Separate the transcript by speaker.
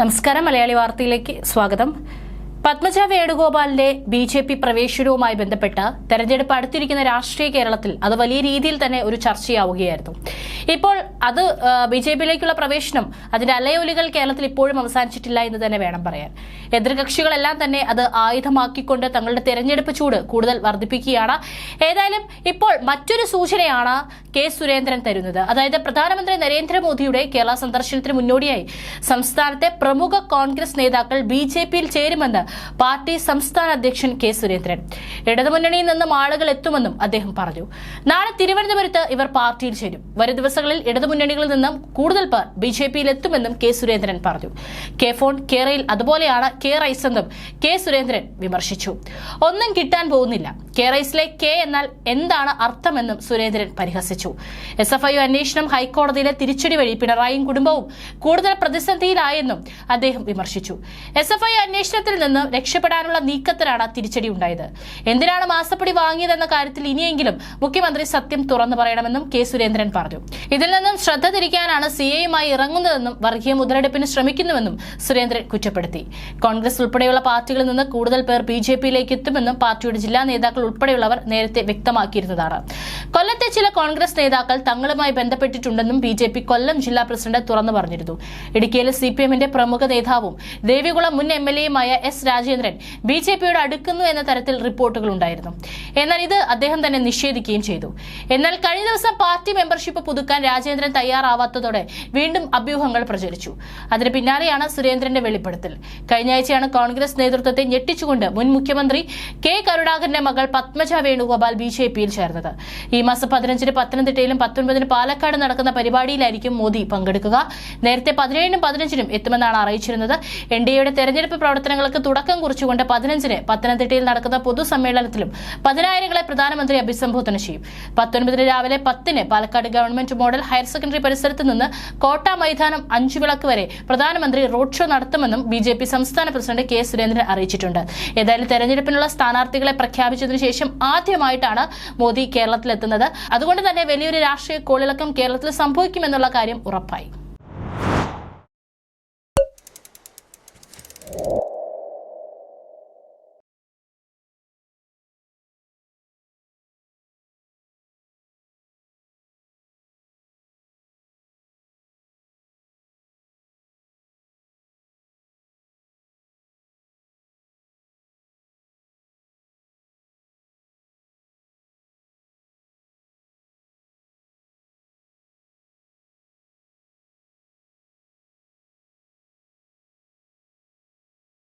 Speaker 1: നമസ്കാരം. മലയാളി വാർത്തയിലേക്ക് സ്വാഗതം. പത്മജ വേണുഗോപാലിന്റെ ബി ജെ പി പ്രവേശനവുമായി ബന്ധപ്പെട്ട് തെരഞ്ഞെടുപ്പ് അടുത്തിരിക്കുന്ന രാഷ്ട്രീയ കേരളത്തിൽ അത് വലിയ രീതിയിൽ തന്നെ ഒരു ചർച്ചയാവുകയായിരുന്നു. ഇപ്പോൾ അത് ബി ജെ പിയിലേക്കുള്ള പ്രവേശനം അതിന്റെ അലയൊലികൾ കേരളത്തിൽ ഇപ്പോഴും അവസാനിച്ചിട്ടില്ല എന്ന് തന്നെ വേണം പറയാൻ. എതിർകക്ഷികളെല്ലാം തന്നെ അത് ആയുധമാക്കിക്കൊണ്ട് തങ്ങളുടെ തെരഞ്ഞെടുപ്പ് ചൂട് കൂടുതൽ വർദ്ധിപ്പിക്കുകയാണ്. ഏതായാലും ഇപ്പോൾ മറ്റൊരു സൂചനയാണ് കെ സുരേന്ദ്രൻ തരുന്നത്. അതായത് പ്രധാനമന്ത്രി നരേന്ദ്രമോദിയുടെ കേരള സന്ദർശനത്തിന് മുന്നോടിയായി സംസ്ഥാനത്തെ പ്രമുഖ കോൺഗ്രസ് നേതാക്കൾ ബി ജെ പിയിൽ ചേരുമെന്ന് പാർട്ടി സംസ്ഥാന അധ്യക്ഷൻ കെ സുരേന്ദ്രൻ. ഇടതുമുന്നണിയിൽ നിന്നും ആളുകൾ എത്തുമെന്നും അദ്ദേഹം പറഞ്ഞു. നാളെ തിരുവനന്തപുരത്ത് ഇവർ പാർട്ടിയിൽ ചേരും. വരും ദിവസങ്ങളിൽ ഇടതുമുന്നണികളിൽ നിന്നും കൂടുതൽ പേർ ബി ജെ പിയിൽ എത്തുമെന്നും കെ സുരേന്ദ്രൻ പറഞ്ഞു. കെ ഫോൺ കേരയിൽ അതുപോലെയാണ് കെ റൈസെന്നും കെ സുരേന്ദ്രൻ വിമർശിച്ചു. ഒന്നും കിട്ടാൻ പോകുന്നില്ല. കെ റൈസിലെ കെ എന്നാൽ എന്താണ് അർത്ഥമെന്നും സുരേന്ദ്രൻ പരിഹസിച്ചു. എസ് എഫ് ഐ അന്വേഷണം ഹൈക്കോടതിയിലെ തിരിച്ചടി വഴി പിണറായിയും കുടുംബവും കൂടുതൽ പ്രതിസന്ധിയിലായെന്നും അദ്ദേഹം വിമർശിച്ചു. എസ് എഫ് ഐ അന്വേഷണത്തിൽ നിന്ന് രക്ഷപ്പെടാനുള്ള നീക്കത്തിലാണ് തിരിച്ചടി ഉണ്ടായത്. എന്തിനാണ് മാസപ്പടി വാങ്ങിയതെന്ന കാര്യത്തിൽ ഇനിയെങ്കിലും മുഖ്യമന്ത്രി സത്യം തുറന്നു പറയണമെന്നും കെ സുരേന്ദ്രൻ പറഞ്ഞു. ഇതിൽ നിന്നും ശ്രദ്ധ തിരിക്കാനാണ് സി എയുമായി ഇറങ്ങുന്നതെന്നും വർഗീയ മുതലെടുപ്പിന് ശ്രമിക്കുന്നുവെന്നും സുരേന്ദ്രൻ കുറ്റപ്പെടുത്തി. കോൺഗ്രസ് ഉൾപ്പെടെയുള്ള പാർട്ടികളിൽ നിന്ന് കൂടുതൽ പേർ ബി ജെ പിയിലേക്ക് എത്തുമെന്നും പാർട്ടിയുടെ ജില്ലാ നേതാക്കൾ ഉൾപ്പെടെയുള്ളവർ നേരത്തെ വ്യക്തമാക്കിയിരുന്നതാണ്. കൊല്ലത്തെ ചില കോൺഗ്രസ് നേതാക്കൾ തങ്ങളുമായി ബന്ധപ്പെട്ടിട്ടുണ്ടെന്നും ബി ജെ പി കൊല്ലം ജില്ലാ പ്രസിഡന്റ് തുറന്നു പറഞ്ഞിരുന്നു. ഇടുക്കിയിലെ സി പി എമ്മിന്റെ പ്രമുഖ നേതാവും ദേവികുളം മുൻ എം എൽ എയുമായ എസ് രാജേന്ദ്രൻ ബി ജെ പിയോട് അടുക്കുന്നു എന്ന തരത്തിൽ റിപ്പോർട്ടുകൾ ഉണ്ടായിരുന്നു. എന്നാൽ ഇത് അദ്ദേഹം തന്നെ നിഷേധിക്കുകയും ചെയ്തു. എന്നാൽ കഴിഞ്ഞ ദിവസം പാർട്ടി മെമ്പർഷിപ്പ് പുതുക്കാൻ രാജേന്ദ്രൻ തയ്യാറാവാത്തതോടെ വീണ്ടും അഭ്യൂഹങ്ങൾ പ്രചരിച്ചു. അതിന് പിന്നാലെയാണ് സുരേന്ദ്രന്റെ വെളിപ്പെടുത്തൽ. കഴിഞ്ഞ ആഴ്ചയാണ് കോൺഗ്രസ് നേതൃത്വത്തെ ഞെട്ടിച്ചുകൊണ്ട് മുൻ മുഖ്യമന്ത്രി കെ കരുണാകരന്റെ മകൾ പത്മജ വേണുഗോപാൽ ബി ജെ പിയിൽ ചേർന്നത്. ഈ മാസം പതിനഞ്ചിന് പത്തനംതിട്ടയിലും പത്തൊൻപതിന് പാലക്കാട് നടക്കുന്ന പരിപാടിയിലായിരിക്കും മോദി പങ്കെടുക്കുക. നേരത്തെ പതിനേഴിനും പതിനഞ്ചിനും എത്തുമെന്നാണ് അറിയിച്ചിരുന്നത്. എൻ ഡി എയുടെ തെരഞ്ഞെടുപ്പ് പ്രവർത്തനങ്ങൾക്ക് തുടക്കം കുറിച്ചുകൊണ്ട് പതിനഞ്ചിന് പത്തനംതിട്ടയിൽ നടക്കുന്ന പൊതുസമ്മേളനത്തിലും പതിനായിരങ്ങളെ പ്രധാനമന്ത്രി അഭിസംബോധന ചെയ്യും. പത്തൊൻപതിന് രാവിലെ പത്തിന് Palakkad government model higher secondary പരിസരത്ത് നിന്ന് കോട്ട മൈതാനം അഞ്ചുവിളക്ക് വരെ പ്രധാനമന്ത്രി റോഡ് ഷോ നടത്തുമെന്നും ബി സംസ്ഥാന പ്രസിഡന്റ് കെ സുരേന്ദ്രൻ അറിയിച്ചിട്ടുണ്ട്. ഏതായാലും തെരഞ്ഞെടുപ്പിനുള്ള സ്ഥാനാർത്ഥികളെ പ്രഖ്യാപിച്ചതിനു ശേഷം ആദ്യമായിട്ടാണ് മോദി കേരളത്തിലെത്തുന്നത്. അതുകൊണ്ട് തന്നെ വലിയൊരു രാഷ്ട്രീയ കോളിളക്കം കേരളത്തിൽ സംഭവിക്കുമെന്നുള്ള കാര്യം ഉറപ്പായി.